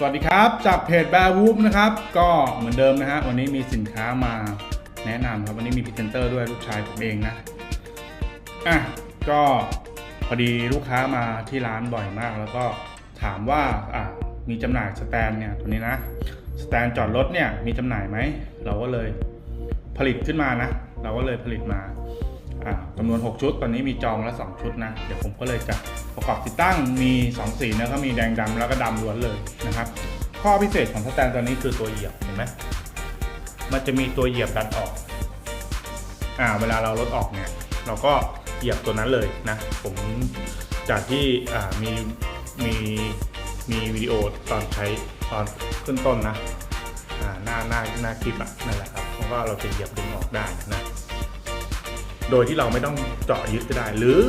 สวัสดีครับจากเพจแบร์วูฟนะครับก็เหมือนเดิมนะฮะวันนี้มีสินค้ามาแนะนำครับวันนี้มีพรีเซนเตอร์ด้วยลูกชายผมเองนะอะก็พอดีลูกค้ามาที่ร้านบ่อยมาก แล้วก็ถามว่าอะมีจำหน่ายสแตนเนี่ยตัวนี้นะสแตนจอดรถเนี่ยมีจำหน่ายไหมเราก็เลยผลิตขึ้นมานะ เราก็เลยผลิตมาอะจำนวน 6 ชุด ตอนนี้มีจองละ 2 ชุดนะ เดี๋ยวผมก็เลยจะ ประกอบติดตั้งมี2สีนะก็มีแดงดำแล้วก็ดำล้วนเลยนะครับ ข้อพิเศษของสแตนตัวนี้คือตัวเหยียบเห็นไหมมันจะมีตัวเหยียบดันออกอ่าเวลาเราลดออกเนี่ยเราก็เหยียบตัวนั้นเลยนะ ผมจากที่อ่ามีมีมีวิดีโอตอนใช้ตอนขึ้นต้นนะอ่าหน้าหน้าหน้าคลิปอะนั่นแหละครับเพราะว่าเราจะเหยียบดึงออกได้นะ โดยที่เราไม่ต้องเจาะยึดก็ได้ หรือ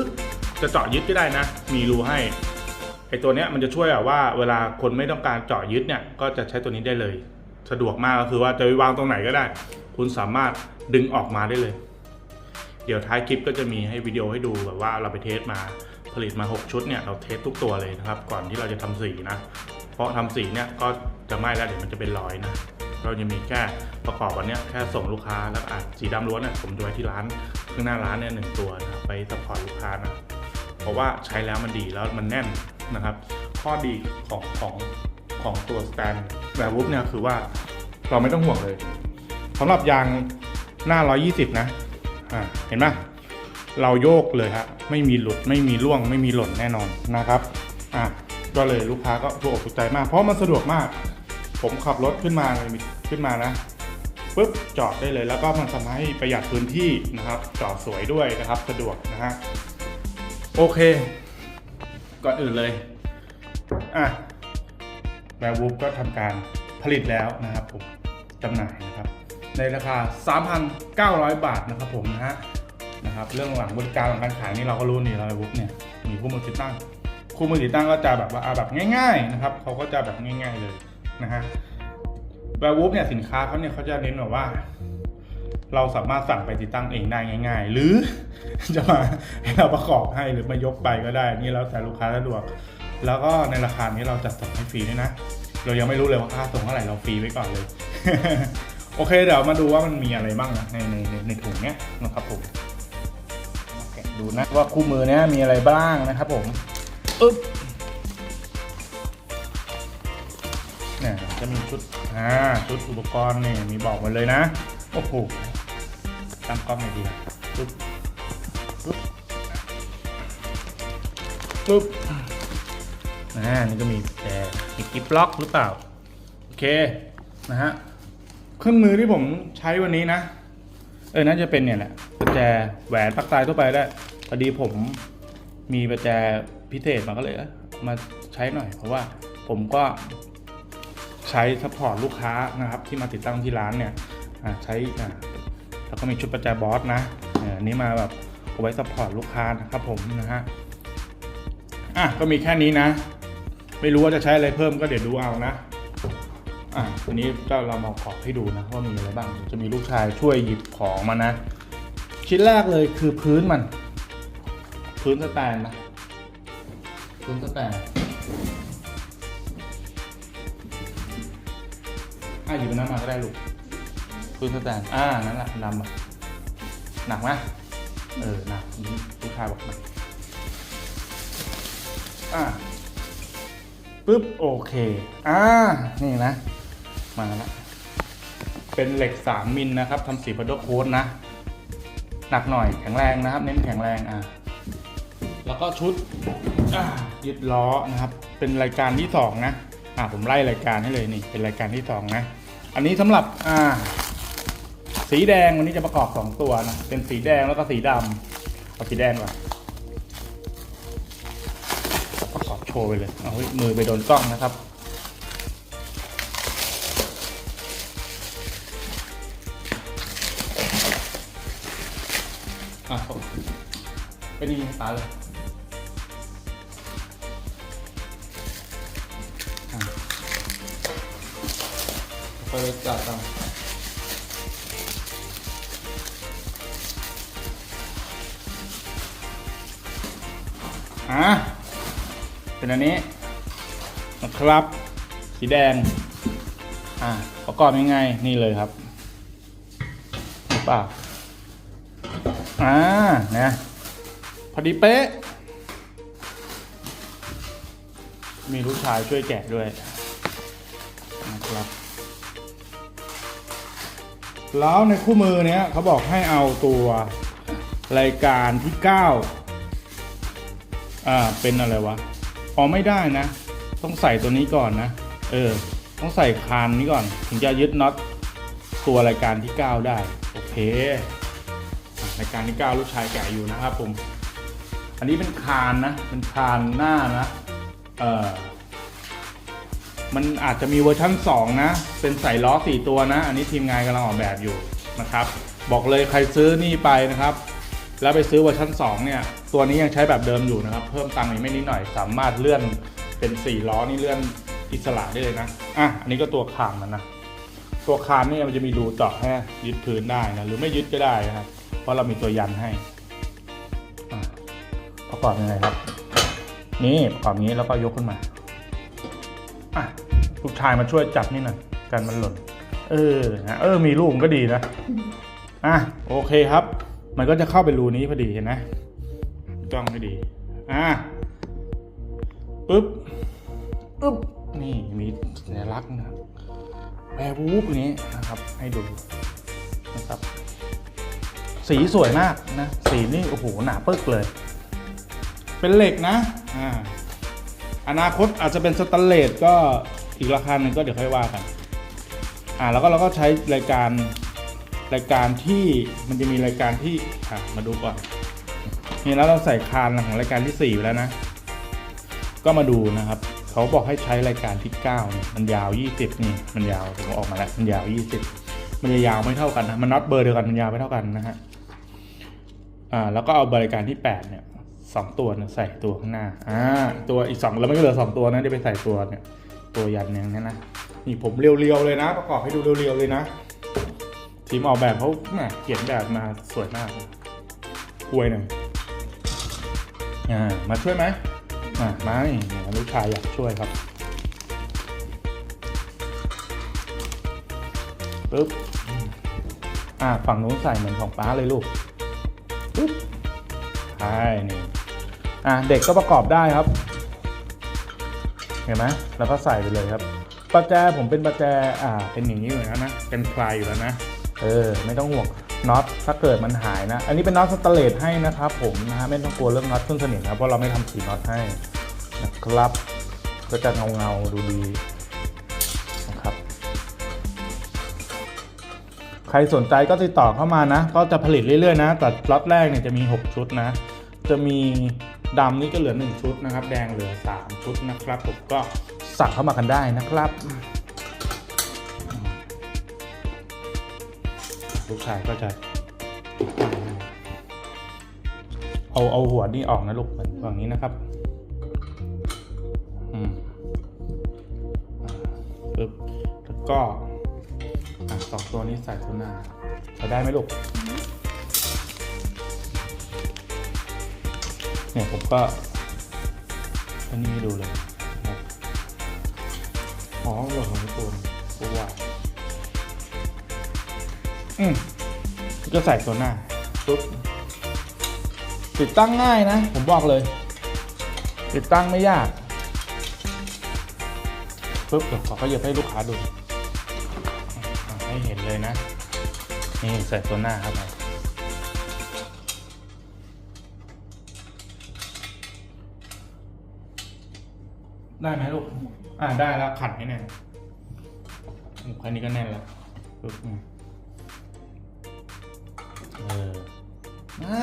จะเจาะยึดก็ได้นะ มีรูให้ไอตัวเนี้ยมันจะช่วยแบบว่าเวลาคนไม่ต้องการเจาะยึดเนี่ยก็จะใช้ตัวนี้ได้เลย สะดวกมากก็คือว่าจะไปวางตรงไหนก็ได้ คุณสามารถดึงออกมาได้เลย เดี๋ยวท้ายคลิปก็จะมีให้วิดีโอให้ดูแบบว่าเราไปเทสมาผลิตมา 6 ชุดเนี่ยเราเทสทุกตัวเลยนะครับ ก่อนที่เราจะทำสีนะ เพราะทำสีเนี่ยก็จะไหม้แล้วเดี๋ยวมันจะเป็นรอยนะเราจะมีแค่ประกอบวันนี้แค่ส่งลูกค้าแล้วอาจสีดำล้วนเนี่ยผมจะไว้ที่ร้านข้างหน้าร้านเนี่ยหนึ่งตัวนะครับไปสปอร์ตลูกค้านะ เพราะว่าใช้แล้วมันดีแล้วมันแน่นนะครับ ข้อดีของของของตัวสแตนแบบวุบเนี่ยคือว่าเราไม่ต้องห่วงเลยสำหรับยางหน้า 120 นะอ่าเห็นไหมเราโยกเลยฮะไม่มีหลุดไม่มีร่วง ไม่มีหล่นแน่นอนนะครับอะก็เลยลูกค้าก็ถูกอกถูกใจมาก เพราะมันสะดวกมาก ผมขับรถขึ้นมาเลยขึ้นมานะปุ๊บจอดได้เลย แล้วก็มันทำให้ประหยัดพื้นที่นะครับจอดสวยด้วยนะครับ สะดวกนะฮะ โอเค ก่อนอื่นเลย อะแวร์วูฟก็ทำการผลิตแล้วนะครับผมจำหน่ายนะครับ ในราคา 3,900 บาทนะครับผมนะฮะนะครับ เรื่องหลังบริการหลังการขายนี่เราก็รู้นี่แวร์วูฟเนี่ยมีคู่มือติดตั้ง คู่มือติดตั้งก็จะแบบว่าแบบง่าย ๆนะครับเขาก็จะแบบง่าย ๆเลยนะฮะแวร์วูฟเนี่ยสินค้าเขาเนี่ยเขาจะเน้นแบบว่า เราสามารถสั่งไปติดตั้งเองได้ง่าย ๆ หรือจะมาให้เราประกอบให้หรือมายกไปก็ได้ นี่แล้วแต่ลูกค้าสะดวก แล้วก็ในราคานี้เราจัดส่งให้ฟรีด้วยนะ เรายังไม่รู้เลยว่าค่าส่งเท่าไหร่เราฟรีไว้ก่อนเลย โอเคเดี๋ยวมาดูว่ามันมีอะไรบ้างนะในในในในถุงเนี้ยนะครับผมดูนะว่าคู่มือเนี้ยมีอะไรบ้างนะครับผมอึ๊บเนี่ยจะมีชุดอ่าชุดอุปกรณ์เนี่ยมีบอกมดเลยนะ โอ้โห ตั้งกล้องหน่อยดีปึ๊บปึ๊บปึ๊บอ่านี่ก็มีแต่มีกิฟล็อกหรือเปล่า โอเค นะฮะ เครื่องมือที่ผมใช้วันนี้นะ เออน่าจะเป็นเนี่ยแหละประแจแหวนปักตายทั่วไปได้พอดีผมมีประแจพิเศษมาก็เลยมาใช้หน่อย เพราะว่าผมก็ใช้ซัพพอร์ตลูกค้านะครับ ที่มาติดตั้งที่ร้านเนี่ยใช้ แล้วก็มีชุดประแจบอสนะเอออันนี้มาแบบเอาไว้ซัพพอร์ตลูกค้านะครับผมนะฮะอะก็มีแค่นี้นะ ไม่รู้ว่าจะใช้อะไรเพิ่มก็เดี๋ยวดูเอานะอะทีนี้ก็เรามาขอบให้ดูนะว่ามีอะไรบ้างจะมีลูกชายช่วยหยิบของมานะ ชิ้นแรกเลยคือพื้นมัน พื้นสแตนนะพื้นสแตนอะหยิบอันนั้นมาก็ได้ลูก พื้นสแตนอ่า นั่นแหละนำมาหนักไหมเออ หนักอันนี้ลูกค้าบอกหนักอ่าปึ๊บ โอเค อ่า นี่นะ มาแล้วเป็นเหล็ก 3 มิลนะครับทำสีพัดโดโค้ดนะ หนักหน่อยแข็งแรงนะครับ เน้นแข็งแรงอ่าแล้วก็ชุดอ่ายึดล้อนะครับ เป็นรายการที่ 2 นะ อ่าผมไล่รายการให้เลยนี่ เป็นรายการที่ 2 นะ อันนี้สำหรับอ่า สีแดงวันนี้จะประกอบ2ตัวนะ เป็นสีแดงแล้วก็สีดำเอาสีแดงก่อนประกอบโชว์ไปเลยเอาเฮ้ยมือไปโดนกล้องนะครับอะผมไปดีตาเลยไปเลยจัดตาม อะเป็นอันนี้นะครับ สีแดง อ่าประกอบยังไงนี่เลยครับหรือเปล่าอ่านะพอดีเป๊ะ มีลูกชายช่วยแกะด้วยนะครับแล้วในคู่มือเนี้ยเขาบอกให้เอาตัวรายการที่ 9 อ่าเป็นอะไรวะอ๋อไม่ได้นะ ต้องใส่ตัวนี้ก่อนนะ เออ ต้องใส่คานนี้ก่อน ถึงจะยึดน็อตตัวรายการที่ 9 ได้ โอเครายการที่ 9 ลูกชายแกะอยู่นะครับผม อันนี้เป็นคานนะ เป็นคานหน้านะ เออมันอาจจะมีเวอร์ชั่น 2 นะ เป็นใส่ล้อ 4 ตัวนะ อันนี้ทีมงานกำลังออกแบบอยู่นะครับ บอกเลยใครซื้อนี่ไปนะครับ แล้วไปซื้อเวอร์ชัน2เนี่ย ตัวนี้ยังใช้แบบเดิมอยู่นะครับ เพิ่มตังค์อีกไม่นิดหน่อย สามารถเลื่อนเป็น 4 ล้อนี่เลื่อนอิสระได้เลยนะ อะ อันนี้ก็ตัวคานมันนะ ตัวคานนี่มันจะมีรูเจาะให้ยึดพื้นได้นะ หรือไม่ยึดก็ได้นะครับ เพราะเรามีตัวยันให้ประกอบยังไงครับ นี่ประกอบนี้แล้วก็ยกขึ้นมา อะ ลูกชายมาช่วยจับนี่หน่อยกันมันหล่น เออนะเออ มีลูกมันก็ดีนะ อะ โอเคครับ มันก็จะเข้าไปรูนี้พอดีเห็นไหมจ้องให้ดี อะปึ๊บปึ๊บนี่มีสัญลักษณ์นะครับแวร์วูฟนี้นะครับ ให้ดูนะครับ สีสวยมากนะ สีนี่โอ้โหหนาเปึ๊กเลย เป็นเหล็กนะ อ่า อนาคตอาจจะเป็นสแตนเลสก็อีกราคาหนึ่งก็เดี๋ยวค่อยว่ากัน อ่าแล้วก็เราก็ใช้รายการ รายการที่มันจะมีรายการที่อะมาดูก่อนนี่แล้วเราใส่คานของรายการที่ 4 ไปแล้วนะ ก็มาดูนะครับ เขาบอกให้ใช้รายการที่9เนี่ยมันยาว 20 นี่ มันยาวผมออกมาแล้วมันยาว 20 มันจะยาวไม่เท่ากันนะ มันน็อตเบอร์เดียวกันมันยาวไม่เท่ากันนะฮะ อ่า แล้วก็เอาบรายการที่ 8 เนี่ยสองตัวนี่ยใส่ตัวข้างหน้า อ่า ตัวอีกสองแล้วมันก็เหลือสองตัวนะที่ไปใส่ตัวเนี่ย ตัวยันอย่างนี้นะ นี่ผมเรียวๆเลยนะ ประกอบให้ดูเรียวๆเลยนะ ทีมออกแบบเขาเขียนแบบมาสวยมากอวยหน่อยอ่ามาช่วยไหมอ่ามานี่เนี่ยลูกชายอยากช่วยครับปึ๊บอ่าฝั่งนู้นใส่เหมือนของป้าเลยลูกปึ๊บใช่นี่อ่าเด็กก็ประกอบได้ครับ เห็นไหมแล้วก็ใส่ไปเลยครับประแจผมเป็นประแจอ่าเป็นอย่างนี้อยู่แล้วนะเป็นคลายอยู่แล้วนะ เออไม่ต้องห่วงน็อตถ้าเกิดมันหายนะ อันนี้เป็นน็อตสแตนเลสให้นะครับผมนะฮะไม่ต้องกลัวเรื่องน็อตขึ้นสนิมนะเพราะเราไม่ทำสีน็อตให้นะครับ ก็จะเงาเงาๆดูดีนะครับ ใครสนใจก็ติดต่อเข้ามานะ ก็จะผลิตเรื่อยๆนะ แต่ล็อตแรกเนี่ยจะมี 6 ชุดนะ จะมีดำนี่ก็เหลือ 1 ชุดนะครับ แดงเหลือ 3 ชุดนะครับผมก็สั่งเข้ามากันได้นะครับ ลูกชายก็จะ เอาเอาหัวนี่ออกนะลูกเหมือนฝั่งนี้นะครับอืมปึ๊บแล้วก็สองตัวนี้ใส่ตัวหน้าใส่ได้ไหมลูกเนี่ยผมก็อันนี้ดูเลยนะครับอ๋อหลงของตัวตัววาย อืมก็ใส่ตัวหน้าปุ๊บติดตั้งง่ายนะ ผมบอกเลย ติดตั้งไม่ยากปุ๊บเดี๋ยวขอขยับให้ลูกค้าดูอะให้เห็นเลยนะ นี่ใส่ตัวหน้าครับไปได้ไหมลูก อ่าได้แล้วขัดให้แน่นอืมแค่นี้ก็แน่นแล้วปึ๊บ อ่า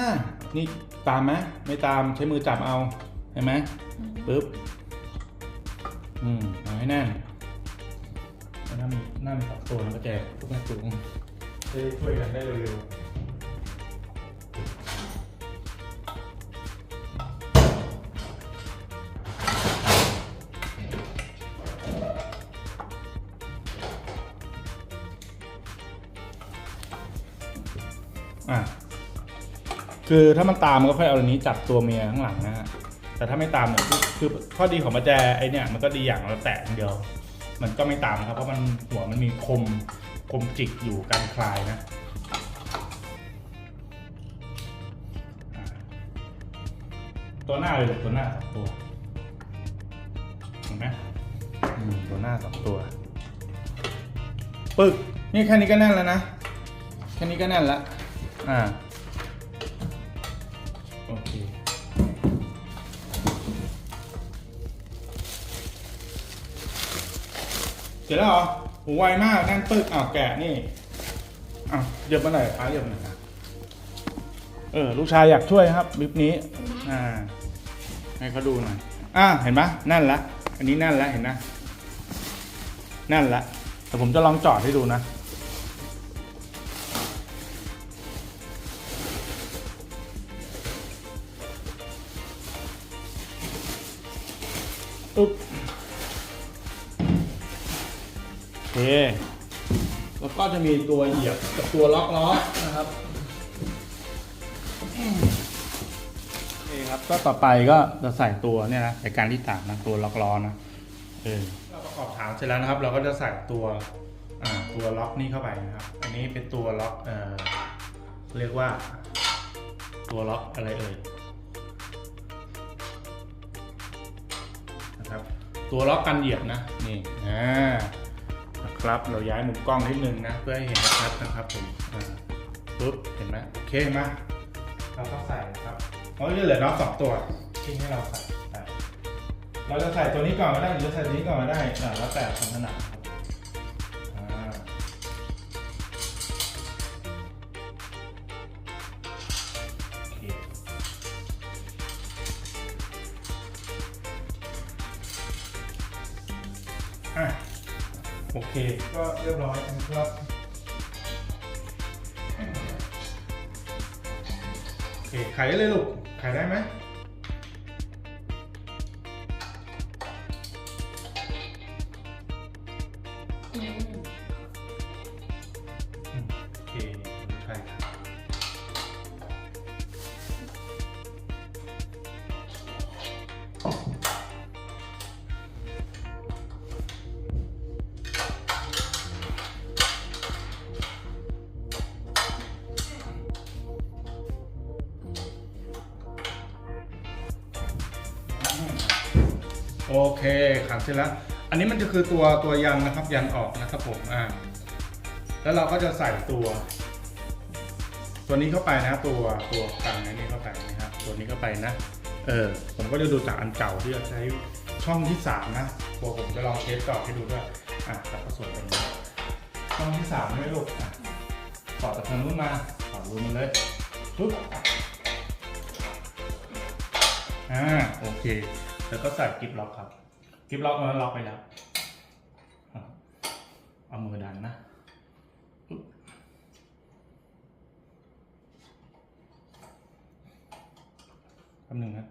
นี่ตามไหมไม่ตามใช้มือจับเอาเห็นไหมปึ๊บอืมเอาให้แน่นหน้ามีหน้ามีสองตัวนะก็แจกทุกแม่จุ๋งจะได้ช่วยกันได้เร็วๆ คือถ้ามันตามมันก็ค่อยเอาอันนี้จับตัวเมียข้างหลังนะฮะแต่ถ้าไม่ตามเนี่ยคือคือข้อดีของประแจไอเนี่ยมันก็ดีอย่างเราแตะอย่างเดียว มันก็ไม่ตางนะครับเพราะมันหัวมันมีคมคมจิกอยู่การคลายนะตัวหน้าเลยตัวหน้าสองตัวเห็นไหมอืมตัวหน้าสองตัวปึกนี่แค่นี้ก็แน่นแล้วนะแค่นี้ก็แน่นแล้วอ่า โอเคเสร็จแล้วเหรอโหไวมากแน่นปึ๊กอ้าวแกะนี่อ้าวเหยียบมาหน่อยป้าเหยียบมาหน่อยครับเออลูกชายอยากช่วยครับบิบนี้ อ่า ให้เขาดูหน่อยอ่าเห็นไหมแน่นละ อันนี้แน่นละเห็นนะแน่นละแต่ผมจะลองจอดให้ดูนะ อุ๊บโอเคแล้วก็จะมีตัวเหยียบกับตัวล็อกล้อนะครับโอเคครับก็ต่อไปก็จะใส่ตัวเนี่ยนะในการที่ตากนะตัวล็อกล้อนะเออเราประกอบฐานเสร็จแล้วนะครับ เราก็จะใส่ตัวอ่าตัวล็อกนี่เข้าไปนะครับ อันนี้เป็นตัวล็อกเอ่อเรียกว่าตัวล็อกอะไรเอ่ย ตัวล็อกกันเหยียบนะนี่อ่านะครับเราย้ายมุมกล้องนิดนึงนะเพื่อให้เห็นชัดนะครับผมอ่าปุ๊บเห็นไหมโอเคมาเราก็ใส่นะครับเพราะจะเหลือน็อตสองตัวที่ให้เราใส่ใส่เราจะใส่ตัวนี้ก่อนก็ได้หรือจะใส่ตัวนี้ก่อนก็ได้อ่าแล้วแต่ความถนัด เรียบร้อยนะครับโอเคขายได้เลยลูกขายได้ไหมอืม เคขันเสร็จแล้ว อันนี้มันจะคือตัวตัวยันนะครับ ยันออกนะครับผมอ่าแล้วเราก็จะใส่ตัว ตัวนี้เข้าไปนะตัวตัวกลางนี้เข้าไปนะครับ ตัวนี้เข้าไปนะ เออผมก็จะดูจากอันเก่าที่เราใช้ช่องที่สามนะตัวผมจะลองเทสต่อให้ดูด้วยอะแล้วก็ส่วนตรงนี้ช่องที่สามไม่ลูกอะต่อจากทางนู้นมาต่อรูมันเลยปุ๊บอ่าโอเค แล้วก็ใส่กิฟล็อกครับ กิฟล็อกมันล็อกไปแล้วเอามือดันนะปุ๊บแป๊บหนึ่งนะ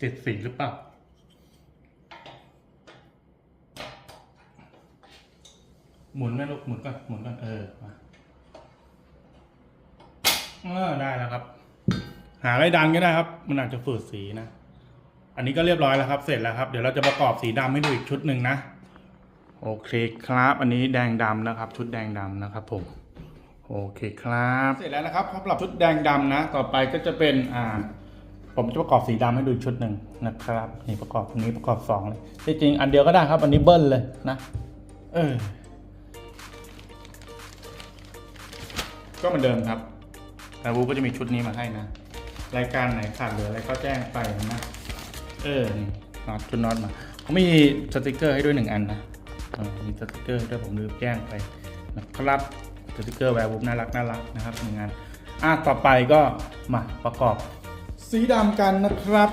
ติดสีหรือเปล่าหมุนไหมลูกหมุนก่อนหมุนก่อนเออมาเออได้แล้วครับ หาอะไรดันก็ได้ครับ มันอาจจะฝืดสีนะ อันนี้ก็เรียบร้อยแล้วครับ เสร็จแล้วครับ เดี๋ยวเราจะประกอบสีดำให้ดูอีกชุดหนึ่งนะ โอเคครับ อันนี้แดงดำนะครับ ชุดแดงดำนะครับผม โอเคครับ เสร็จแล้วนะครับสำหรับชุดแดงดำนะ ต่อไปก็จะเป็น อ่า ผมจะประกอบสีดำให้ดูอีกชุดหนึ่งนะครับ นี่ประกอบตรงนี้ประกอบสองเลยที่จริงอันเดียวก็ได้ครับ อันนี้เบิ้ลเลยนะ เออ ก็เหมือนเดิมครับแต่วูก็จะมีชุดนี้มาให้นะ รายการไหนขาดเหลืออะไรก็แจ้งไปนะ เออนี่น็อตชุดน็อตมาเขามีสติกเกอร์ให้ด้วยหนึ่งอันนะมีสติกเกอร์ด้วยผมลืมแจ้งไปนะครับสติกเกอร์แวร์บูน่ารักน่ารักนะครับหนึ่งอันอะต่อไปก็มาประกอบ สีดำกันนะครับ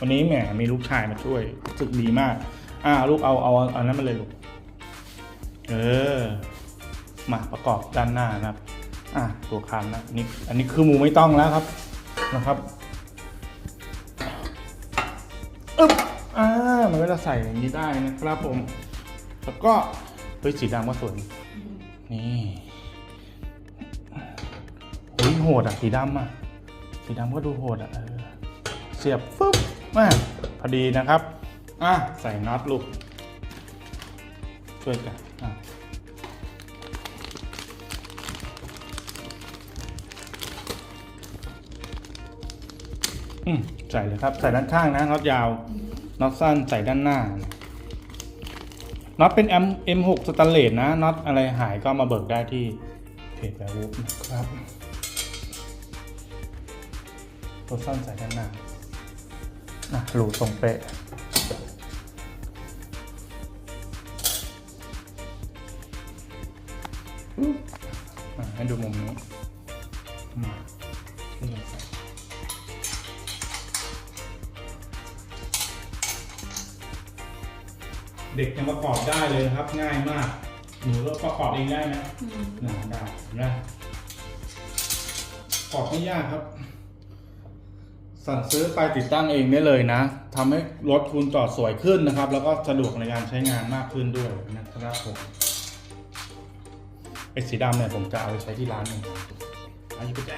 วันนี้แหมมีลูกชายมาช่วยรู้สึกดีมาก อ่าลูกเอาเอาเอานั้นมาเลยลูกเออ มาประกอบด้านหน้านะครับ อะตัวคานนะนี่อันนี้คือมูไม่ต้องแล้วครับนะครับ อึ๊บอ่ามันก็จะใส่อย่างนี้ได้นะครับผม แล้วก็เฮ้ยสีดำก็สวยนี่โอ้ยโหดอะสีดำอะสีดำก็ดูโหดอะเสียบฟึ๊บมาพอดีนะครับอะใส่น็อตลูกช่วยกันอะอืม ส่เลยครับ ใส่ด้านข้างนะน็อตยาวน็อตสั้นใส่ด้านหน้าน็อตเป็น M M6 สแตนเลสนะน็อตอะไรหายก็มาเบิกได้ที่เพจแบวูนะครับน็อตสั้นใส่ด้านหน้าอะรูตรงเป๊ะ ประกอบได้เลยนะครับ ง่ายมากหนูก็ประกอบเองได้ไหมอืมน่าได้เห็นะประกอบไม่ยากครับ สั่งซื้อไปติดตั้งเองได้เลยนะทำให้รถคุณจอดสวยขึ้นนะครับ แล้วก็สะดวกในการใช้งานมากขึ้นด้วยนะครับผมไอ้สีดำเนี่ยผมจะเอาไปใช้ที่ร้านเองอายุไป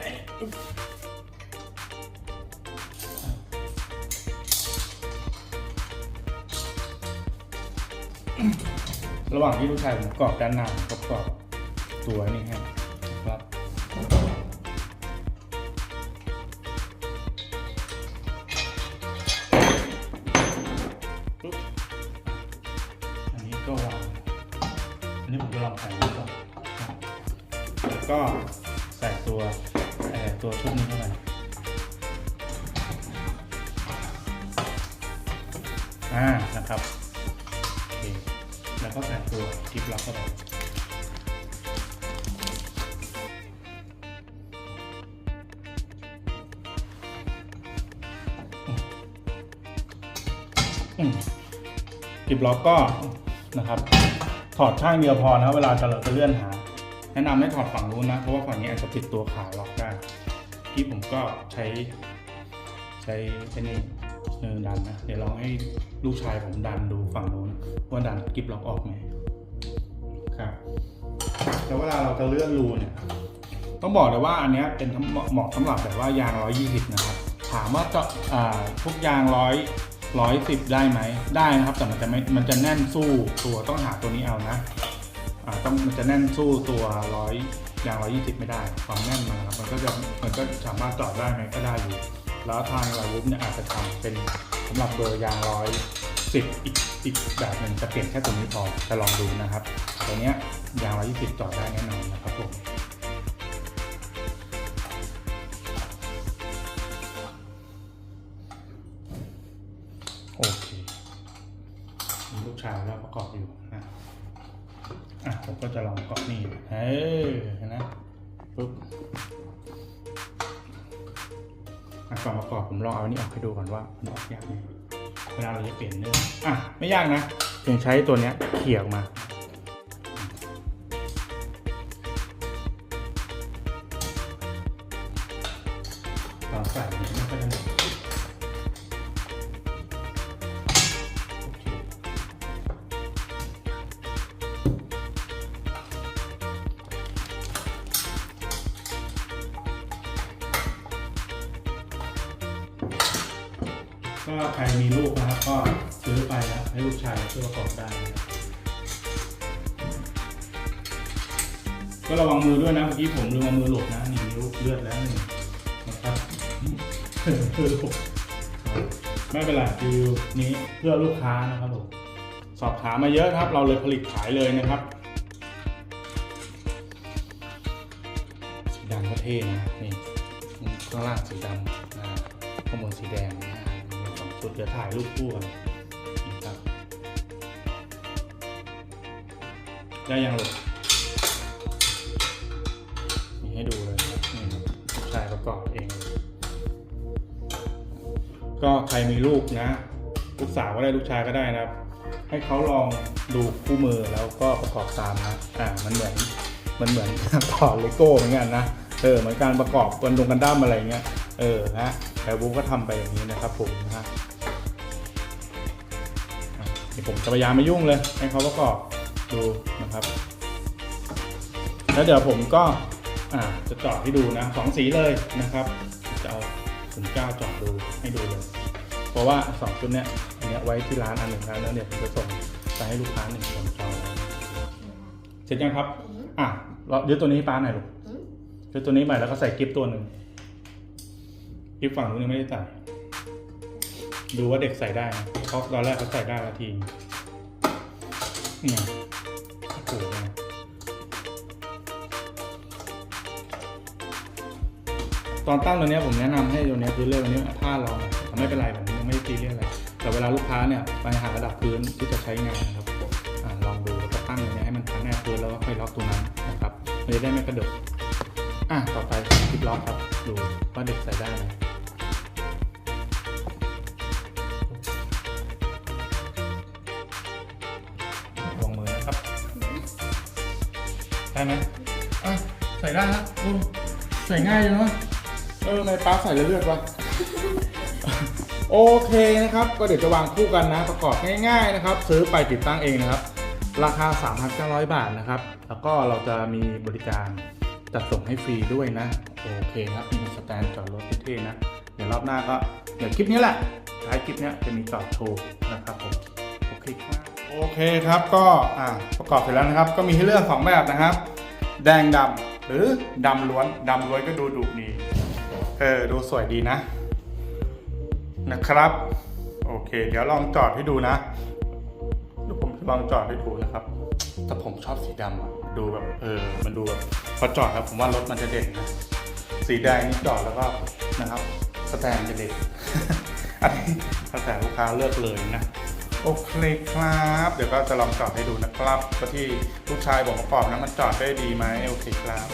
ระหว่างที่ลูกชายผมกรอบด้านหน้ากรอบตัวนี่ครับ กิฟล็อกก็นะครับถอดข้างเดียวพอนะเวลาจะเราจะเลื่อนหา แนะนำให้ถอดฝั่งนู้นนะ เพราะว่าฝั่งนี้อาจจะติดตัวขาล็อกได้ที่ผมก็ใช้ ใช้ไอ้นี่เออดันนะ เดี๋ยวลองให้ลูกชายผมดันดูฝั่งนู้นว่าดันกิฟล็อกออกไหมครับแล้วเวลาเราจะเลื่อนรูเนี่ย ต้องบอกเลยว่าอันนี้เป็นเหมาะสำหรับแบบว่ายาง 120 นะครับ ถามว่าจาะอ่าทุกยางร้ อยร้อยสิบได้ไหมได้นะครับแต่มันจะไม่มันจะแน่นสู้ตัวต้องหาตัวนี้เอานะอ่าต้องมันจะแน่นสู้ตัวร้อยยางร้อยยี่สิบไม่ได้ ความแน่นมันนะครับมันก็จะมันก็สามารถจอดได้ไหมก็ได้อยู่แล้วทางลายวุ้เนี่ยอาจจะทำเป็นสำหรับตัวยางร้อยสิบอีกอีกแบบหนึ่งจะเปลี่ยนแค่ตัวนี้พอจะลองดูนะครับ ตัวเนี้ยยางร้อยยี่สิบจอดได้แน่นอนนะครับผม ว่ามันออกยากเวลาเราจะเปลี่ยนเนื้ออะไม่ยากนะเพียงใช้ตัวเนี้ยเขี่ยออกมาตอนใส่มันไม่ค่อยถนัด ครมีลูกนะครับ ก็ซื้อไปนะให้ลูกชายช่วยประกอบได้นะก็ระวังมือด้วยนะเมื่อกี้ผมลืมเอามือหลบนะนี่นิ้วเลือดแล้วหนึ่งนะครับไม่เป็นไรคือนี้เพื่อลูกค้านะครับผมสอบถามมาเยอะครับ เราเลยผลิตขายเลยนะครับสีดำก็เท่นะนี่ข้างล่างสีดำข้างบนสีแดงนะ สุดเดี๋ยวถ่ายรูปคู่กันนะครับได้ยังเลยนี่ให้ดูเลยนะครับนี่ครับลูกชายประกอบเอง ก็ใครมีลูกนะลูกสาวก็ได้ลูกชายก็ได้นะครับ ให้เขาลองดูคู่มือแล้วก็ประกอบตามนะอ่ามันเหมือนมันเหมือนต่อเลโก้เหมือนกันนะเออเหมือนการประกอบกันดงกันด้ามอะไรเงี้ยเออฮะแต่บุ๊กก็ทำไปอย่างนี้นะครับผม ผมจะพยายามไม่ยุ่งเลยให้เขาประกอบดูนะครับ แล้วเดี๋ยวผมก็อ่าจะเจอดให้ดูนะสองสีเลยนะครับ จะเอาศูนย์เก้าจอดดูให้ดูเลย เพราะว่าสองชุดเนี้ยอันเนี้ยไว้ที่ร้านอันหนึ่งแล้วแล้วเดี๋ยวผมจะส่งไปให้ลูกค้าหนึ่งคนจองไว้เสร็จยังครับ อะเรายึดตัวนี้ให้ป้าหน่อยลูกยึดตัวนี้ใหม่แล้วก็ใส่กิฟตัวหนึ่งกิฟฝั่งนู้นยังไม่ได้ใส่ ดูว่าเด็กใส่ได้นะเพราะตอนแรกเขาใส่ได้ละทีเนี่ยโอ้โหตอนตั้งตัวเนี้ยผมแนะนำให้ตัวเนี้ยพื้นเลื่อนตัวนี้ท่าลองไม่เป็นไรผมยังไม่ได้ตีเรียกอะไรแต่เวลาลูกค้าเนี่ยไปหาระดับพื้นที่จะใช้งานนะครับอลองดูแล้วก็ตั้งตัวนี้ให้มันทันแนบพื้นแล้วก็ค่อยล็อกตัวนั้นนะครับมันจะได้ไม่กระดกอะต่อไปคลิปล็อกครับดูว่าเด็กใส่ได้ไหม ได้ไหมอะใส่ได้ฮะใส่ง่ายเลยเนาะเออในป้าใส่เลือดวะโอเคนะครับ ก็เดี๋ยวจะวางคู่กันนะ ประกอบง่าย ๆนะครับ ซื้อไปติดตั้งเองนะครับ ราคา 3,900 บาทนะครับ แล้วก็เราจะมีบริการจัดส่งให้ฟรีด้วยนะ โอเคครับ มีสแตนจอดรถเท่ๆนะ เดี๋ยวรอบหน้าก็ เดี๋ยวคลิปนี้แหละท้ายคลิปนี้จะมีจอดโชว์นะครับผมโอเคครับ โอเคครับก็อ่าประกอบเสร็จแล้วนะครับ ก็มีให้เลือกสองแบบนะครับ แดงดำหรือดำล้วนดำล้วนก็ดูดุดีเออดูสวยดีนะ นะครับ โอเค เดี๋ยวลองจอดให้ดูนะเดี๋ยวผมลองจอดให้ดูนะครับ แต่ผมชอบสีดำอะดูแบบเออมันดูแบบพอจอดครับผมว่ารถมันจะเด่นนะสีแดงนี่จอดแล้วก็นะครับสแตนจะเด่นอันนี้แล้วแต่ลูกค้าเลือกเลยนะ โอเคครับ เดี๋ยวก็จะลองจอดให้ดูนะครับก็ที่ลูกชายบอกประกอบนะมันจอดได้ดีไหมโอเคครับ